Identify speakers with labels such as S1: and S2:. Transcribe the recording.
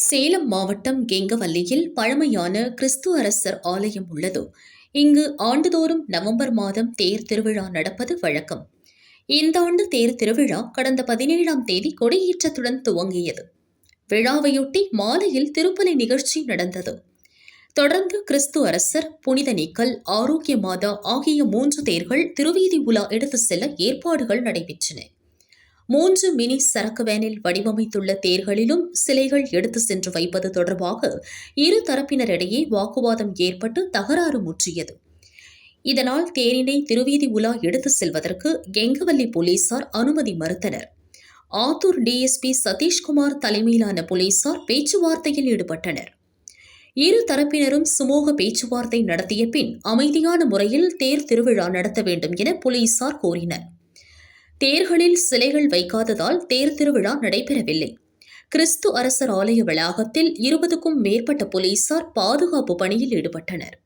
S1: சேலம் மாவட்டம் கெங்கவல்லியில் பழமையான கிறிஸ்து அரசர் ஆலயம் உள்ளது. இங்கு ஆண்டுதோறும் நவம்பர் மாதம் தேர் திருவிழா நடப்பது வழக்கம். இந்த ஆண்டு தேர் திருவிழா கடந்த பதினேழாம் தேதி கொடியேற்றத்துடன் துவங்கியது. விழாவையொட்டி மாலையில் திருப்பலி நிகழ்ச்சி நடந்தது. தொடர்ந்து கிறிஸ்து அரசர் புனித நீக்கல் ஆரோக்கிய மாதா ஆகிய மூன்று தேர்கள் திருவீதி உலா எடுத்துச் செல்ல ஏற்பாடுகள் நடைபெற்றன. மூன்று மினி சரக்கு வேனில் வடிவமைத்துள்ள தேர்களிலும் சிலைகள் எடுத்து சென்று வைப்பது தொடர்பாக இரு தரப்பினரிடையே வாக்குவாதம் ஏற்பட்டு தகராறு முற்றியது. இதனால் தேரினை திருவீதி உலா எடுத்து செல்வதற்கு கெங்கவல்லி போலீசார் அனுமதி மறுத்தனர். ஆத்தூர் டிஎஸ்பி சதீஷ்குமார் தலைமையிலான போலீசார் பேச்சுவார்த்தையில் ஈடுபட்டனர். இரு தரப்பினரும் சுமூக பேச்சுவார்த்தை நடத்திய பின் அமைதியான முறையில் தேர் திருவிழா நடத்த வேண்டும் என போலீசார் கோரினர். தேர்களில் சிலைகள் வைக்காததால் தேர் திருவிழா நடைபெறவில்லை. கிறிஸ்து அரசர் ஆலய வளாகத்தில் இருபதுக்கும் மேற்பட்ட போலீசார் பாதுகாப்பு பணியில் ஈடுபட்டனர்.